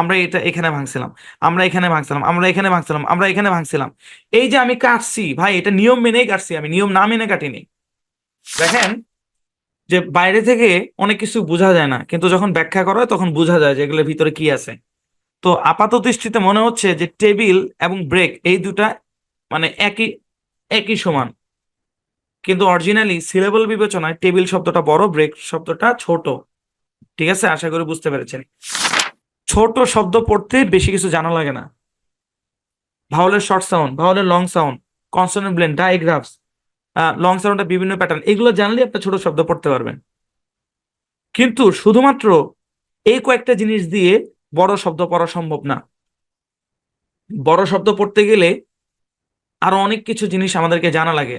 আমরা এটা এখানে ভাঙছিলাম, আমরা এখানে ভাঙছিলাম, আমরা এখানে ভাঙছিলাম, আমরা এখানে ভাঙছিলাম। এই যে আমি কাটছি, ভাই, এটা নিয়ম মেনেই কাটছি আমি, নিয়ম না মেনে কাটিনি। দেখেন যে বাইরে থেকে অনেক কিছু বোঝা যায় না, কিন্তু যখন ব্যাখ্যা করা হয় তখন বোঝা যায় যে এগুলোর ভিতরে কি আছে। তো আপাত দৃষ্টিতে মনে হচ্ছে যে টেবিল এবং ব্রেক এই দুটা মানে একই একই সমান। কিন্তু অরিজিনালি সিলেবল বিবেচনায় টেবিল শব্দটা বড়, ব্রেক শব্দটা ছোট। ঠিক আছে? আশা করি বুঝতে পেরেছেন। ছোট শব্দ পড়তে বেশি কিছু জানা লাগে না। ভাওয়ালের short sound ভাওয়ালের long sound consonant blend digraphs long সাউন্ডের বিভিন্ন প্যাটার্ন এগুলো জানলে আপনি ছোট শব্দ পড়তে পারবেন। কিন্তু শুধুমাত্র এই কয়েকটা জিনিস দিয়ে বড় শব্দ পড়া সম্ভব না। বড় শব্দ পড়তে গেলে আরও অনেক কিছু জিনিস আমাদেরকে জানা লাগে।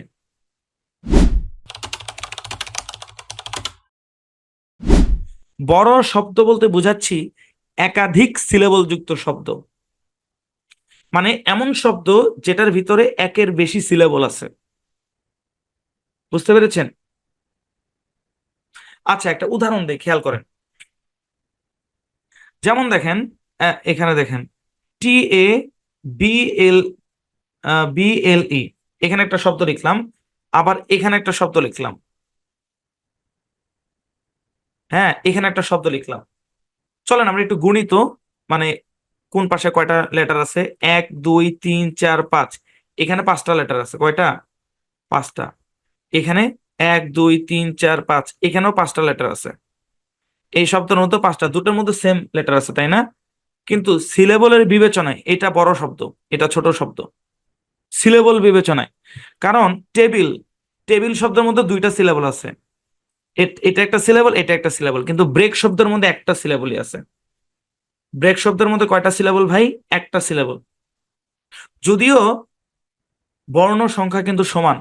বড় শব্দ বলতে বোঝাচ্ছি একাধিক সিলেবল যুক্ত শব্দ। মানে এমন শব্দ যেটার ভিতরে একের বেশি সিলেবল আছে। বুঝতে পেরেছেন? আচ্ছা একটা উদাহরণ দিই খেয়াল করেন। যেমন দেখেন এখানে দেখেন টি A B L B L ই এখানে একটা শব্দ লিখলাম, আবার এখানে একটা শব্দ লিখলাম। হ্যাঁ এখানে একটা শব্দ লিখলাম। চলেন আমরা একটু গুণিত মানে কোন পাশে কয়টা লেটার আছে? এক, দুই, তিন, চার, পাঁচ। এখানে পাঁচটা লেটার আছে, কয়টা? পাঁচটা। এখানে এক, দুই, তিন, চার, পাঁচ, এখানেও পাঁচটা লেটার আছে। এই শব্দের মধ্যে পাঁচটা, দুটোর মধ্যে সেম লেটার আছে, তাই না? কিন্তু সিলেবলের বিবেচনায় এটা বড় শব্দ, এটা ছোট শব্দ। সিলেবল বিবেচনায়। কারণ টেবিল টেবিল শব্দের মধ্যে দুইটা সিলেবল আছে। এট- একটা সিলেবল এটা একটা সিলেবল কিন্তু ব্রেক শব্দের মধ্যে একটা সিলেবলই আছে। ব্রেক শব্দের মধ্যে কয়টা সিলেবল ভাই? একটা সিলেবল যদিও বর্ণ সংখ্যা কিন্তু সমান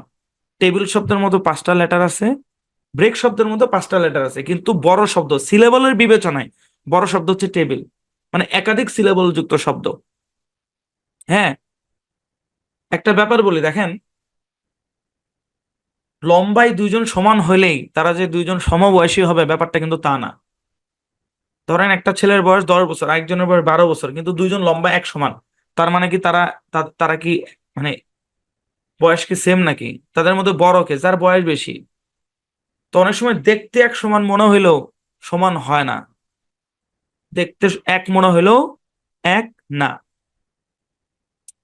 টেবিল শব্দের মধ্যে পাঁচটা লেটার আছে ব্রেক শব্দের মধ্যে পাঁচটা লেটার আছে, কিন্তু বড় শব্দ সিলেবলের বিবেচনায় বড় শব্দ হচ্ছে টেবিল মানে একাধিক সিলেবল যুক্ত শব্দ। হ্যাঁ? একটা ব্যাপার বলি, দেখেন লম্বায় দুইজন সমান হলেই তারা যে দুইজন সমবয়সী হবে, ব্যাপারটা কিন্তু তা না। ধরেন একটা ছেলের বয়স দশ বছর, আরেকজনের বয়স বারো বছর, কিন্তু দুইজন লম্বা এক সমান। তার মানে কি তারা তারা কি মানে বয়স কি সেম নাকি? তাদের মধ্যে বড় কে? যার বয়স বেশি। তো অনেক সময় দেখতে এক সমান মনে হইলেও সমান হয় না। দেখতে এক মনে হইলেও এক না।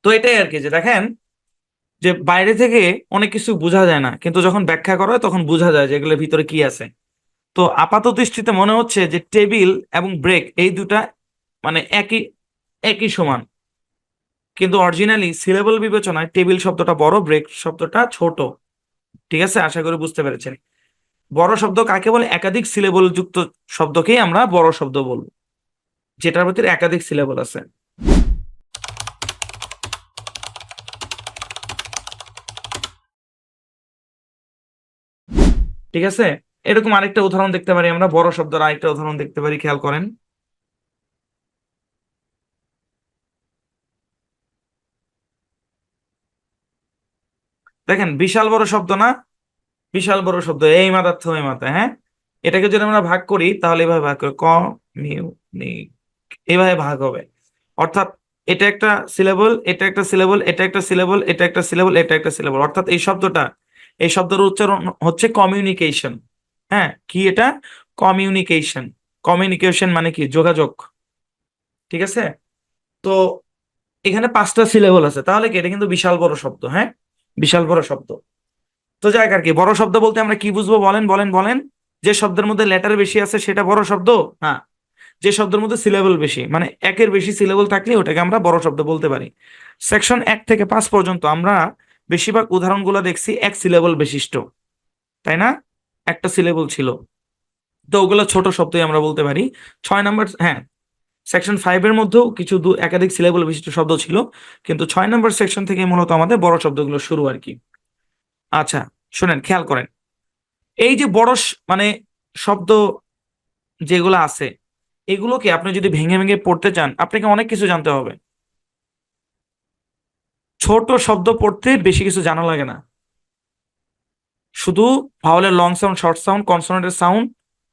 তো এটাই আর কি যে দেখেন যে বাইরে থেকে অনেক কিছু বোঝা যায় না, কিন্তু যখন ব্যাখ্যা করা হয় তখন বোঝা যায় যে এগুলোর ভিতরে কি আছে। তো আপাত দৃষ্টিতে মনে হচ্ছে যে টেবিল এবং ব্রেক এই দুটা মানে একই একই সমান। কিন্তু অরিজিনালি সিলেবল বিবেচনায় টেবিল শব্দটা বড়, ব্রেক শব্দটা ছোট। ঠিক আছে? আশা করি বুঝতে পেরেছেন। বড় শব্দ কাকে বলে? একাধিক সিলেবল যুক্ত শব্দকেই আমরা বড় শব্দ বলব, যেটার ভিতরে একাধিক সিলেবল আছে। ঠিক আছে? এরকম আরেকটা উদাহরণ দেখতে পারি আমরা, বড় শব্দের আরেকটা উদাহরণ দেখতে পারি, খেয়াল করেন। দেখেন, বিশাল বড় শব্দ না? বিশাল বড় শব্দ, এই মাথার থ এই হ্যাঁ? এটাকে যদি আমরা ভাগ করি, তাহলে এভাবে ভাগ করি ক মিউ নি এভাবে ভাগ হবে। অর্থাৎ এটা একটা সিলেবল এটা একটা সিলেবল এটা একটা সিলেবল এটা একটা সিলেবল এটা একটা সিলেবল অর্থাৎ এই শব্দটা এই শব্দের উচ্চারণ হচ্ছে কমিউনিকেশন হ্যাঁ কি এটা? কমিউনিকেশন কমিউনিকেশন মানে কি? যোগাযোগ। ঠিক আছে? তো এখানে পাঁচটা সিলেবল আছে। তাহলে কি? এটা কিন্তু বিশাল বড় শব্দ হ্যাঁ? বিশাল বড় শব্দ। তো যাই আর কি, বড় শব্দ বলতে আমরা কি বুঝব? বলেন বলেন বলেন। যে শব্দের মধ্যে লেটার বেশি আছে, সেটা বড় শব্দ? হ্যাঁ যে শব্দের মধ্যে সিলেবল বেশি মানে একের বেশি সিলেবল থাকলে ওটাকে আমরা বড় শব্দ বলতে পারি। সেকশন এক থেকে পাঁচ পর্যন্ত আমরা বেশিরভাগ উদাহরণগুলো দেখছি এক সিলেবল বিশিষ্ট, তাই না? একটা সিলেবল ছিল। তো ওগুলো ছোট শব্দই আমরা বলতে পারি। ছয় নাম্বার হ্যাঁ সেকশন ফাইভ এর মধ্যেও কিছু দু, একাধিক সিলেবল বিশিষ্ট শব্দ ছিল, কিন্তু ছয় নাম্বার সেকশন থেকে মূলত আমাদের বড় শব্দগুলো শুরু আর কি। আচ্ছা শোনেন, খেয়াল করেন। এই যে বড় মানে শব্দ যেগুলো আছে, এগুলোকে আপনি যদি ভেঙে ভেঙে পড়তে চান, আপনাকে অনেক কিছু জানতে হবে। ছোট শব্দ পড়তে বেশি কিছু জানা লাগে না। শুধু ভাওয়ালের লং সাউন্ড শর্ট সাউন্ড কনসোনেন্টের সাউন্ড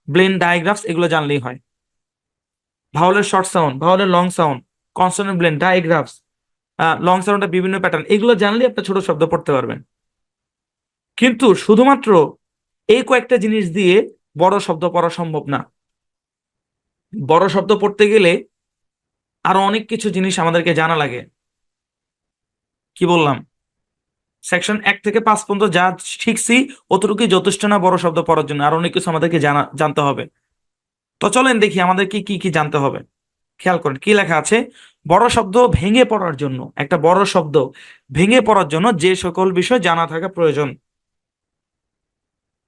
ব্লেন ডায়াগ্রাফস এগুলো জানলেই হয়। ভাওয়ালের short sound ভাওয়ালের long sound consonant blend digraphs long সাউন্ডের বিভিন্ন প্যাটার্ন এগুলো জানলেই আপনি ছোট শব্দ পড়তে পারবেন। কিন্তু শুধুমাত্র এই কয়েকটা জিনিস দিয়ে বড় শব্দ পড়া সম্ভব না। বড় শব্দ পড়তে গেলে আরও অনেক কিছু জিনিস আমাদেরকে জানা লাগে। কি বললাম? সেকশন এক থেকে পাঁচ পর্যন্ত যা শিখছি, অতটুকুই যথেষ্ট না বড় শব্দ পড়ার জন্য। আর অনেক কিছু আমাদেরকে জানা, জানতে হবে। তো চলেন দেখি আমাদেরকে কি কি জানতে হবে। খেয়াল করেন, কি লেখা আছে? বড় শব্দ ভেঙে পড়ার জন্য, একটা বড় শব্দ ভেঙে পড়ার জন্য যে সকল বিষয় জানা থাকা প্রয়োজন।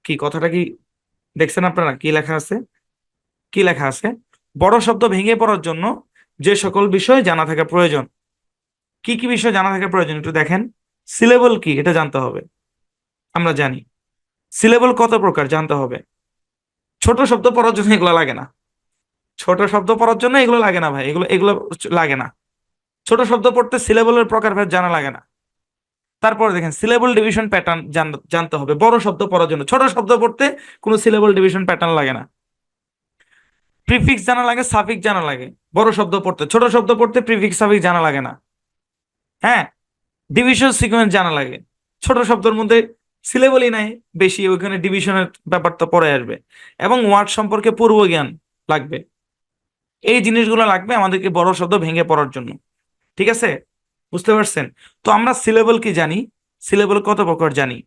কি, কথাটা কি, দেখছেন আপনারা? কি লেখা আছে? কি লেখা আছে? বড় শব্দ ভেঙে পড়ার জন্য যে সকল বিষয় জানা থাকা প্রয়োজন। কি কি বিষয় জানা থাকা প্রয়োজন? একটু দেখেন। সিলেবল কি? এটা জানতে হবে। আমরা জানি। সিলেবল কত প্রকার? জানতে হবে। ছোট শব্দ পড়ার জন্য এগুলো লাগে না। ছোট শব্দ পড়ার জন্য এগুলো লাগে না ভাই। এগুলো এগুলো লাগে না। ছোট শব্দ পড়তে সিলেবলের প্রকার প্রকারভেদ জানা লাগে না। তারপরে দেখেন, সিলেবল ডিভিশন প্যাটার্ন জানতে হবে। বড় শব্দ পড়ার জন্য। ছোট শব্দ পড়তে কোনো সিলেবল ডিভিশন প্যাটার্ন লাগে না। প্রিফিক্স জানা লাগে, সাফিক্স জানা লাগে। বড় শব্দ পড়তে, ছোট শব্দ পড়তে প্রিফিক্স, সাফিক্স জানা লাগে না। হ্যাঁ ডিভিশন সিকোয়েন্স জানা লাগে। ছোট শব্দের মধ্যে সিলেবলই নাই, বেশি ওইখানে ডিভিশনের ব্যাপারটা পরে আসবে। এবং ওয়ার্ড সম্পর্কে পূর্ব জ্ঞান লাগবে। এই জিনিসগুলো লাগবে আমাদেরকে বড় শব্দ ভেঙে পড়ার জন্য। ঠিক আছে? বুঝতে পারছেন? তো আমরা সিলেবল কি জানি? সিলেবল কত প্রকার জানি?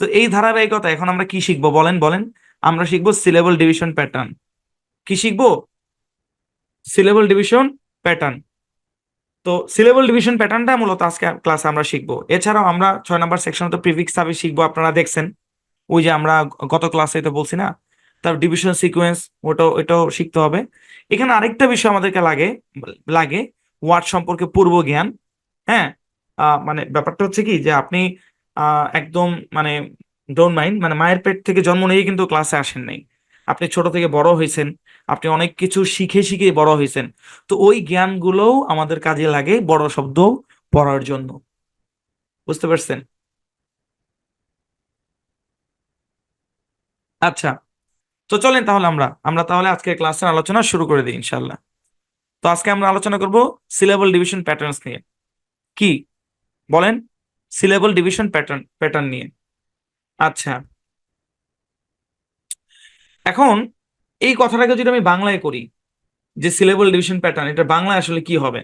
তো এই ধারাবাহিকতা, এখন আমরা কি শিখব বলেন বলেন। আমরা শিখব সিলেবল ডিভিশন প্যাটার্ন কি শিখব? সিলেবল ডিভিশন প্যাটার্ন তো সিলেবল ডিভিশন প্যাটার্নটা মূলত আজকে ক্লাসে আমরা শিখব। এছাড়াও আমরা ছয় নম্বর সেকশন তো প্রিফিক্স সার্ভিস শিখব, আপনারা দেখছেন। ওই যে আমরা গত ক্লাসে তো বলছি না? তার ডিভিশন সিকোয়েন্স ওটাও এটাও শিখতে হবে। এখানে আরেকটা বিষয় আমাদেরকে লাগে লাগে ওয়ার্ড সম্পর্কে পূর্ব জ্ঞান। হ্যাঁ? মানে ব্যাপারটা হচ্ছে কি যে আপনি একদম মানে ডোন্ট মাইন্ড মানে মায়ের পেট থেকে জন্ম নিয়ে কিন্তু ক্লাসে আসেন নাই। আপনি ছোট থেকে বড় হয়েছেন আপনি অনেক কিছু শিখে শিখে বড় হয়েছেন। তো ওই জ্ঞানগুলোও আমাদের কাজে লাগে বড় শব্দ পড়ার জন্য। বুঝতে পারছেন? আচ্ছা তো চলেন তাহলে আমরা আমরা তাহলে আজকে ক্লাসের আলোচনা শুরু করে দিই ইনশাল্লাহ তো আজকে আমরা আলোচনা করব সিলেবল ডিভিশন প্যাটার্নস নিয়ে। কি? বলেন সিলেবল ডিভিশন প্যাটার্ন প্যাটার্ন নিয়ে। আচ্ছা। এখন এই কথাটাকে যদি আমি বাংলায় করি, যে সিলেবল ডিভিশন প্যাটার্ন এটা বাংলায় আসলে কি হবে?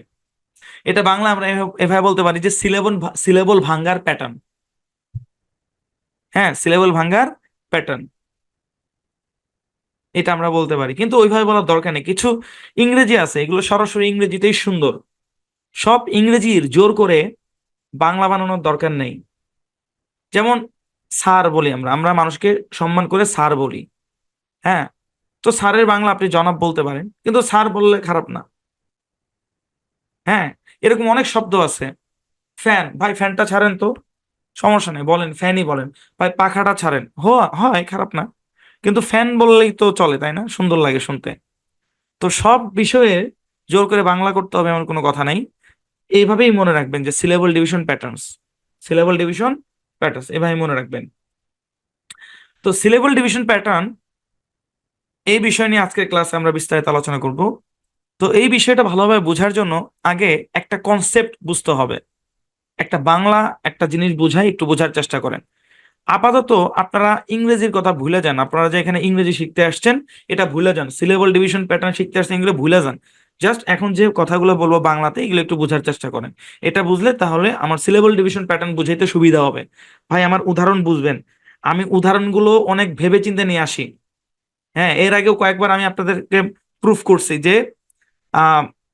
এটা বাংলা আমরা এভাবে বলতে পারি যে সিলেবল সিলেবল ভাঙ্গার প্যাটার্ন হ্যাঁ সিলেবল ভাঙ্গার প্যাটার্ন এটা আমরা বলতে পারি। কিন্তু ওইভাবে বলার দরকার নেই। কিছু ইংরেজি আছে, এগুলো সরাসরি ইংরেজিতেই সুন্দর। সব ইংরেজির জোর করে বাংলা বানানোর দরকার নেই। যেমন স্যার বলি আমরা আমরা মানুষকে সম্মান করে স্যার বলি। হ্যাঁ তো স্যারের বাংলা আপনি জনাব বলতে পারেন, কিন্তু স্যার বললে খারাপ না। হ্যাঁ এরকম অনেক শব্দ আছে। ফ্যান, ভাই ফ্যানটা ছাড়েন তো, সমস্যা নেই, বলেন, ফ্যানই বলেন। ভাই পাখাটা ছাড়েন হয়, খারাপ না। কিন্তু ফ্যান বললেই তো চলে, তাই না? সুন্দর লাগে শুনতে। তো সব বিষয়ে জোর করে বাংলা করতে হবে এমন কোনো কথা নাই। এইভাবেই মনে রাখবেন যে syllable division patterns syllable division patterns এভাবে মনে রাখবেন। তো সিলেবল ডিভিশন প্যাটার্ন এই বিষয় নিয়ে আজকের ক্লাসে আমরা বিস্তারিত আলোচনা করব। তো এই বিষয়টা ভালোভাবে বোঝার জন্য আগে একটা কনসেপ্ট বুঝতে হবে। একটা বাংলা একটা জিনিস বোঝাই একটু বোঝার চেষ্টা করেন। আপাতত আপনারা ইংরেজির কথা ভুলে যান। আপনারা যে এখানে ইংরেজি শিখতে আসছেন, এটা ভুলে যান। সিলেবল ডিভিশন প্যাটার্ন শিখতে আসছেন এগুলো ভুলে যান। জাস্ট এখন যে কথাগুলো বলব বাংলাতে, এগুলো একটু বোঝার চেষ্টা করেন। এটা বুঝলে তাহলে আমার সিলেবল ডিভিশন প্যাটার্ন বুঝাইতে সুবিধা হবে। ভাই, আমার উদাহরণ বুঝবেন। আমি উদাহরণগুলো অনেক ভেবে চিন্তে নিয়ে আসি। হ্যাঁ এর আগেও কয়েকবার আমি আপনাদেরকে প্রুফ করছি যে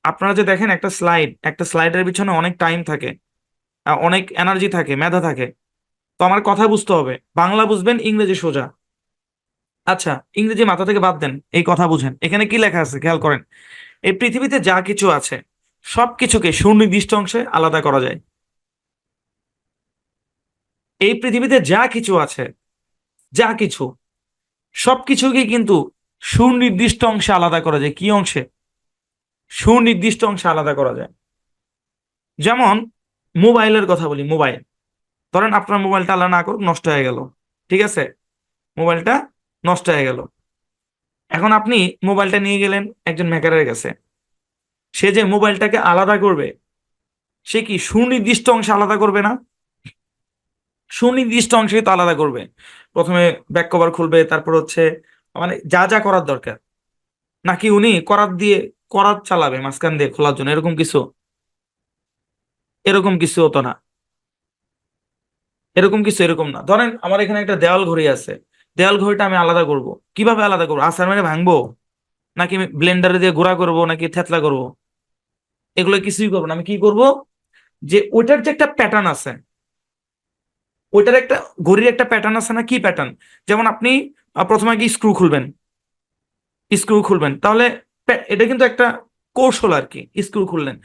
আপনারা যে দেখেন একটা স্লাইড একটা স্লাইডের পিছনে অনেক টাইম থাকে অনেক এনার্জি থাকে, মেধা থাকে। তো আমার কথা বুঝতে হবে। বাংলা বুঝবেন, ইংরেজি সোজা। আচ্ছা ইংরেজি মাথা থেকে বাদ দেন, এই কথা বুঝেন। এখানে কি লেখা আছে? খেয়াল করেন। এই পৃথিবীতে যা কিছু আছে, সব কিছুকে সুনির্দিষ্ট অংশে আলাদা করা যায়। এই পৃথিবীতে যা কিছু আছে, যা কিছু সবকিছুকে কিন্তু সুনির্দিষ্ট অংশে আলাদা করা যায়। কি অংশে? সুনির্দিষ্ট অংশে আলাদা করা যায়। যেমন মোবাইলের কথা বলি, মোবাইল। ধরেন আপনার মোবাইলটা আল্লাহ না করুক, নষ্ট হয়ে গেল। ঠিক আছে? মোবাইলটা নষ্ট হয়ে গেল। এখন আপনি মোবাইলটা নিয়ে গেলেন একজন মেকারের কাছে। সে যে মোবাইলটাকে আলাদা করবে, সে কি সুনির্দিষ্ট অংশে আলাদা করবে না? সুনির্দিষ্ট অংশে তো আলাদা করবে। প্রথমে ব্যাক কভার খুলবে, তারপর হচ্ছে মানে যা যা করার দরকার। নাকি উনি করাত দিয়ে করাত চালাবে মাঝখান দিয়ে খোলার জন্য, এরকম কিছু? এরকম কিছু হতো না। এরকম কিছু এরকম না। ধরেন আমার এখানে একটা দেওয়াল ঘড়ি আছে। দেওয়াল ঘড়িটা আমি আলাদা করব। কীভাবে আলাদা করব? আসার মানে ভাঙবো? নাকি ব্লেন্ডারে দিয়ে গুঁড়া করব? নাকি থেতলা করব? এগুলো কিছুই করব না। আমি কি করব? যে ওইটার যে একটা প্যাটার্ন আছে ওইটার একটা ঘড়ির একটা প্যাটার্ন আছে না? কি প্যাটার্ন যেমন আপনি প্রথমে কি স্ক্রু খুলবেন। স্ক্রু খুলবেন। তাহলে এটা কিন্তু একটা কৌশল আর কি স্ক্রু খুললেন।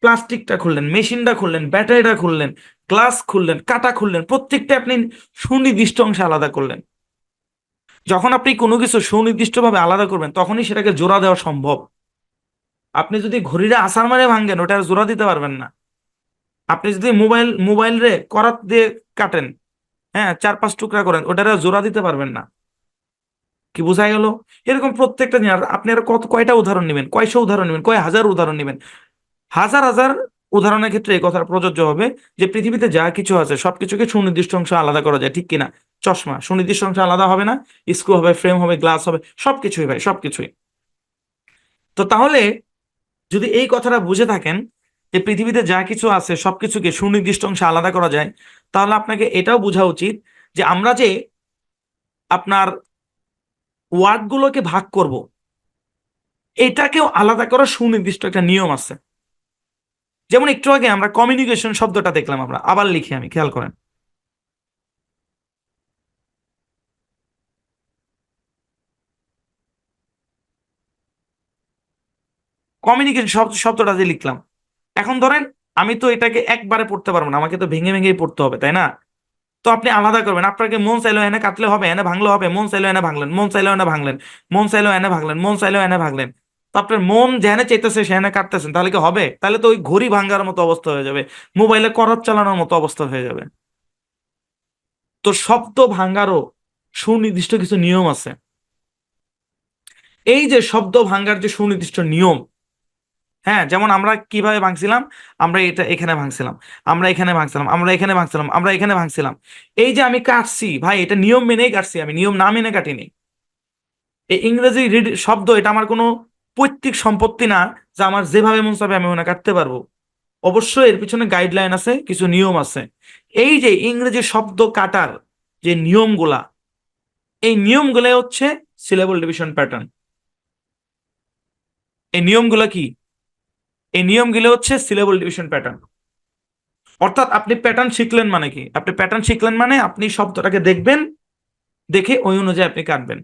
প্লাস্টিকটা খুললেন, মেশিনটা খুললেন, ব্যাটারিটা খুললেন, গ্লাস খুললেন, কাটা খুললেন, প্রত্যেকটা আপনি সুনির্দিষ্ট অংশে আলাদা করলেন। যখন আপনি কোনো কিছু সুনির্দিষ্টভাবে আলাদা করবেন, তখনই সেটাকে জোড়া দেওয়া সম্ভব। আপনি যদি ঘড়িটা আসার মারে ভাঙেন, ওটা জোড়া দিতে পারবেন না। আপনি যদি মোবাইল মোবাইল রে করাত দিয়ে কাটেন হ্যাঁ চার পাঁচ টুকরা করেন, ওটার জোড়া দিতে পারবেন না। কি বোঝা গেল? এরকম প্রত্যেকটা জিনিস আপনি আর কত, কয়টা উদাহরণ নেবেন? কয়শো উদাহরণ নেবেন? কয় হাজার উদাহরণ নেবেন? হাজার হাজার উদাহরণের ক্ষেত্রে এই কথা প্রযোজ্য হবে যে, পৃথিবীতে যা কিছু আছে, সবকিছুকে সুনির্দিষ্ট অংশ আলাদা করা যায়, ঠিক কিনা? চশমা, সুনির্দিষ্ট অংশ আলাদা হবে না? স্ক্রু হবে, ফ্রেম হবে, গ্লাস হবে, সবকিছুই ভাই, সবকিছুই। তো তাহলে যদি এই কথাটা বুঝে থাকেন যে পৃথিবীতে যা কিছু আছে, সবকিছুকে সুনির্দিষ্ট অংশে আলাদা করা যায়, তাহলে আপনাকে এটাও বোঝা উচিত যে আমরা যে আপনার ওয়ার্ডগুলোকে ভাগ করব, এটাকেও আলাদা করার সুনির্দিষ্ট একটা নিয়ম আছে। যেমন একটু আগে আমরা কমিউনিকেশন শব্দটা দেখলাম আমরা, আবার লিখি আমি, খেয়াল করেন। কমিউনিকেশন শব্দ শব্দটা যে লিখলাম এখন ধরেন আমি তো এটাকে একবারে পড়তে পারব না, আমাকে তো ভেঙে ভেঙেই পড়তে হবে, তাই না? তো আপনি আলাদা করবেন, আপনাকে মন চাইলো এনে কাটলে হবে, এনে ভাঙলে হবে, মন চাইলো এনে ভাঙলেন, মন চাইলো এনে ভাঙলেন, মন চাইলো এনে ভাঙলেন, মন চাইলো এনে ভাঙলেন। তো আপনার মন যেখানে চাইতেছে সেখানে কাটতেছেন, তাহলে কি হবে? তাহলে তো ওই ঘড়ি ভাঙার মতো অবস্থা হয়ে যাবে, মোবাইলে করাত চালানোর মতো অবস্থা হয়ে যাবে। তো শব্দ ভাঙারও সুনির্দিষ্ট কিছু নিয়ম আছে। এই যে শব্দ ভাঙার যে সুনির্দিষ্ট নিয়ম হ্যাঁ যেমন আমরা কীভাবে ভাঙছিলাম? আমরা এটা এখানে ভাঙছিলাম, আমরা এখানে ভাঙছিলাম, আমরা এখানে ভাঙছিলাম, আমরা এখানে ভাঙছিলাম। এই যে আমি কাটছি, ভাই, এটা নিয়ম মেনেই কাটছি আমি, নিয়ম না মেনে কাটিনি। এই ইংরেজি রিড, শব্দ, এটা আমার কোনো পৈতৃক সম্পত্তি না, যে আমার যেভাবে মন চাবে আমি মনে কাটতে পারব। অবশ্যই এর পিছনে গাইডলাইন আছে, কিছু নিয়ম আছে। এই যে ইংরেজি শব্দ কাটার যে নিয়মগুলা, এই নিয়মগুলো হচ্ছে সিলেবল ডিভিশন প্যাটার্ন এই নিয়মগুলো কি? এই নিয়মগুলো হচ্ছে সিলেবল ডিভিশন প্যাটার্ন অর্থাৎ আপনি প্যাটার্ন শিখলেন মানে কি? আপনি প্যাটার্ন শিখলেন মানে আপনি শব্দটাকে দেখবেন, দেখে ওই অনুযায়ী আপনি কাটবেন।